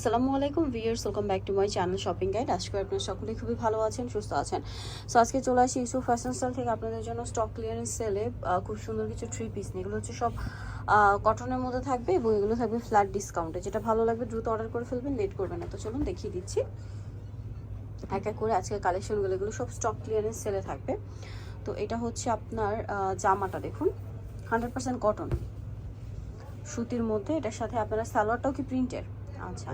আসসালামু আলাইকুম viewers welcome back to my channel shopping guide. আজকে আপনারা সকলেই খুবই ভালো আছেন, সুস্থ আছেন। সো আজকে চলে আসি ইস্যু ফ্যাশন স্টাইল থেকে আপনাদের জন্য স্টক ক্লিয়ারেন্স সেলে খুব সুন্দর কিছু থ্রি পিস নিয়ে। এগুলো হচ্ছে সব কটনের মধ্যে থাকবে এবং এগুলো থাকবে ফ্ল্যাট ডিসকাউন্টে যেটা ভালো লাগবে দ্রুত অর্ডার করে ফেলবেন লেট করবেন না। তো চলুন দেখিয়ে দিচ্ছি। এক এক করে আজকের কালেকশনগুলো এগুলো সব স্টক ক্লিয়ারেন্স সেলে থাকবে। তো এটা হচ্ছে আপনার জামাটা দেখুন। হান্ড্রেড পার্সেন্ট কটন সুতির মধ্যে, এটার সাথে আপনারা সালোয়ারটাও কি প্রিন্টের আচ্ছা।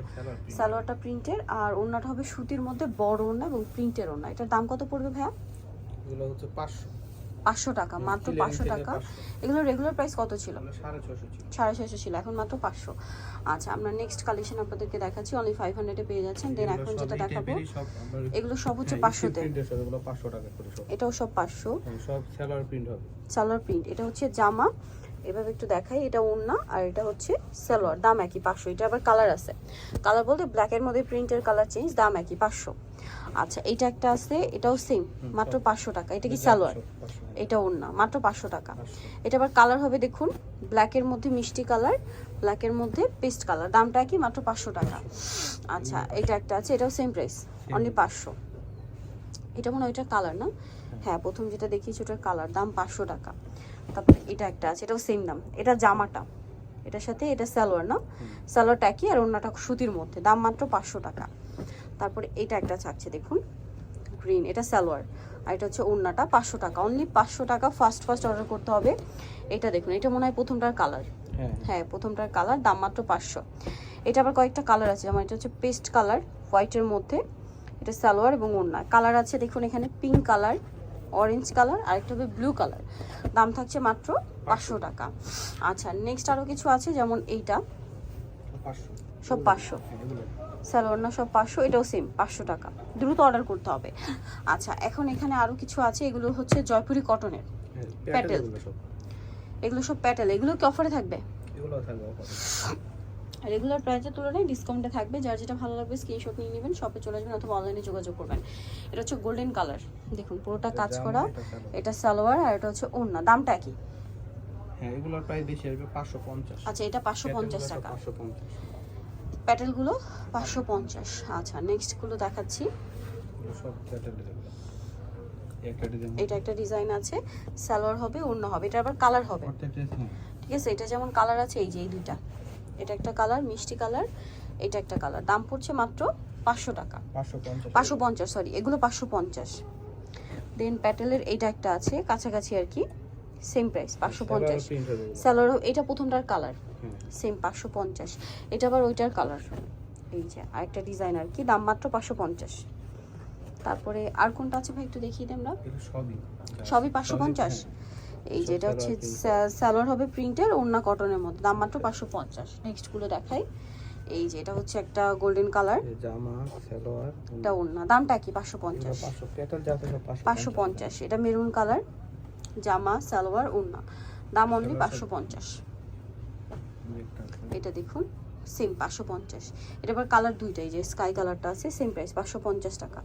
সালোয়ারটা প্রিন্টের আর ওড়নাটা হবে সুতির মধ্যে বড় ওড়না এবং প্রিন্টের ওড়না। এটার দাম কত পড়বে ভাইয়া? এগুলো হচ্ছে পাঁচশো। পাঁচশো টাকা মাত্র পাঁচশো টাকা। এগুলো রেগুলার প্রাইস কত ছিল? সাড়ে ছশো ছিল। এখন মাত্র পাঁচশো। আচ্ছা আমরা নেক্সট কালেকশন আপনাদেরকে দেখাচ্ছি। অনলি ফাইভ হান্ড্রেডে পেয়ে যাচ্ছেন দেন এখন যেটা দেখাবো এগুলো সব হচ্ছে হ্যাঁ, পাঁচশোতে। এটাও সব পাঁচশো। হ্যাঁ, সব সেলার প্রিন্ট সালোয়ার প্রিন্ট এটা হচ্ছে জামা। এভাবে একটু দেখাই এটা ওড়না আর এটা হচ্ছে সালোয়ার দাম একই পাঁচশো। এটা আবার কালার আছে। কালার বলতে ব্ল্যাকের মধ্যে প্রিন্টের কালার চেঞ্জ দাম একই পাঁচশো। আচ্ছা এইটা একটা আছে এটাও সেম মাত্র পাঁচশো। টাকা। এটা কি সালোয়ার? এটা ওড়না মাত্র পাঁচশো টাকা। এটা আবার কালার হবে দেখুন ব্ল্যাকের মধ্যে মিষ্টি কালার ব্ল্যাকের মধ্যে পেস্ট কালার দামটা কি মাত্র পাঁচশো টাকা। আচ্ছা এটা একটা আছে এটাও সেম প্রাইস অনলি পাঁচশো। এটা মনে হয় ওইটার কালার না? হ্যাঁ প্রথম যেটা দেখিয়েছি ওটার কালার দাম পাঁচশো টাকা। তারপরে এটা একটা আছে এটাও সেম দাম। এটা জামাটা। এটার সাথে এটা সালোয়ার না? সালোয়ারটা একই আর অন্যটা সুতির মধ্যে দাম মাত্র পাঁচশো টাকা। তারপরে এটা একটা থাকছে দেখুন গ্রিন এটা সালোয়ার। আর এটা হচ্ছে ওড়নাটা পাঁচশো টাকা। অনলি পাঁচশো টাকা ফার্স্ট ফার্স্ট অর্ডার করতে হবে। এটা দেখুন এটা মনে হয় প্রথমটার কালার হ্যাঁ হ্যাঁ। প্রথমটার কালার দাম মাত্র পাঁচশো। এটা আবার কয়েকটা কালার আছে যেমন এটা হচ্ছে পেস্ট কালার হোয়াইটের মধ্যে। এটা সালোয়ার এবং ওড়না। কালার আছে দেখুন এখানে পিঙ্ক কালার অরেঞ্জ কালার আর একটা হবে ব্লু কালার দাম থাকছে মাত্র পাঁচশো টাকা। আচ্ছা নেক্সট আরও কিছু আছে যেমন এইটা। সব পাঁচশো। স্যালোয়ার না সব পাঁচশো এটাও সেম পাঁচশো টাকা। দ্রুত অর্ডার করতে হবে। আচ্ছা এখন এখানে আরও কিছু আছে এগুলো হচ্ছে জয়পুরি কটনের প্যাটেল। এগুলো সব। প্যাটেল এগুলো কি অফারে থাকবে? এগুলো। রেগুলার প্রাইসের তুলনায় ডিসকাউন্টে থাকবে। যার যেটা ভালো লাগবে স্ক্রিনশট নিয়ে নেবেন শপে চলে যাবেন অথবা অনলাইনে যোগাযোগ করবেন। এটা হচ্ছে গোল্ডেন কালার দেখুন পুরোটা কাজ করা। এটা সালোয়ার। আর এটা হচ্ছে ওড়না। দামটা কি? হ্যাঁ এগুলোর প্রাইস বেশি আসবে পাঁচশো পঞ্চাশ। আচ্ছা এটা পাঁচশো পঞ্চাশ টাকা। পাঁচশো পঞ্চাশ। প্যাটেলগুলো পাঁচশো পঞ্চাশ। আচ্ছা নেক্সটগুলো দেখাচ্ছি। সব প্যাটেল এটা একটা ডিজাইন আছে। সালোয়ার হবে ওড়না হবে। এটা আবার কালার হবে। ঠিক আছে এটা যেমন কালার আছে এই যে এই দুইটা। এটা একটা কালার মিষ্টি কালার এটা একটা কালার। দাম পড়ছে মাত্র পাঁচশো টাকা। পাঁচশো পঞ্চাশ। সরি এগুলো পাঁচশো পঞ্চাশ। দেন প্যাটেলের এইটা একটা আছে কাছাকাছি আর কি সেম প্রাইস পাঁচশো পঞ্চাশ। স্যালোয়ার এটা প্রথমটার কালার সেম পাঁচশো পঞ্চাশ। এটা আবার ওইটার কালার। এই যে আরেকটা ডিজাইন আর কি দাম মাত্র পাঁচশো পঞ্চাশ। তারপরে আর কোনটা আছে ভাই একটু দেখিয়ে দিই আমরা। সবই। সবই পাঁচশো পঞ্চাশ? হ্যাঁ। এই যেটা হচ্ছে সালোয়ার হবে প্রিন্টের ওড়না কটনের মধ্যে। দাম মাত্র পাঁচশো পঞ্চাশ। নেক্সটগুলো দেখাই। এই যে এটা হচ্ছে একটা গোল্ডেন কালার এই জামা সালোয়ার এটা ওড়না। দামটা কি? পাঁচশো পঞ্চাশ। পাঁচশো পঞ্চাশ। এটা মেরুন কালার জামা সালোয়ার ওড়না। দাম অনলি সালোয়ার পাঁচশো পঞ্চাশ। এটা দেখুন সেম পাঁচশো পঞ্চাশ। এটা আবার কালার দুইটাই যে স্কাই কালারটা আছে সেম প্রাইস পাঁচশো পঞ্চাশ টাকা।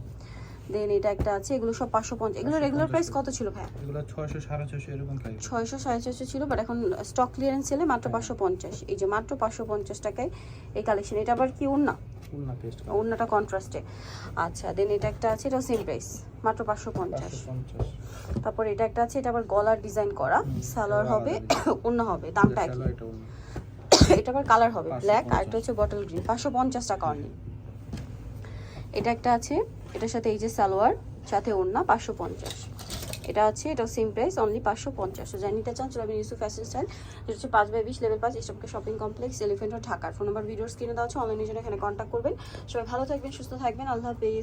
দেন এটা একটা আছে এগুলো সব পাঁচশো পঞ্চাশ। এগুলো রেগুলার প্রাইস কত ছিল ভাই এগুলো ছয়শো সাড়ে ছয়শো এরকম ছয়শো সাড়ে ছয়শো ছিল বাট এখন স্টক ক্লিয়ারেন্স ছেলে মাত্র পাঁচশো পঞ্চাশ। এই যে মাত্র পাঁচশো পঞ্চাশ টাকায় এই কালেকশন এটা আবার কি ওড়না? ওড়নাটা কন্ট্রাস্টে আচ্ছা দেন এটা একটা আছে এটাও সেম প্রাইস মাত্র পাঁচশো পঞ্চাশ। তারপর এটা একটা আছে এটা আবার গলার ডিজাইন করা। সালোয়ার হবে অন্য হবে দামটা একই। এটা আবার কালার হবে ব্ল্যাক আর এটা হচ্ছে বটল গ্রিন পাঁচশো পঞ্চাশ টাকা অনলি এটা একটা আছে এটার সাথে এই যে সালোয়ার, সাথে ওড়না পাঁচশো পঞ্চাশ। এটা আছে এটা সেম প্রাইস অনলি পাঁচশো পঞ্চাশ। যাই নিতে চান চলে ইউসু ফ্যাশন স্টাইল যেটা হচ্ছে পাঁচ বাই বিশ লেভেল পাঁচ এসবকে শপিং কমপ্লেক্স এলিফেন্ট ঢাকার। ফোন নাম্বার ভিডিওস কিনে দেওয়া হচ্ছে অনলাইনে জন্য এখানে কন্ট্যাক্ট করবেন। সবাই ভালো থাকবেন, সুস্থ থাকবেন, আল্লাহ হাফেজ।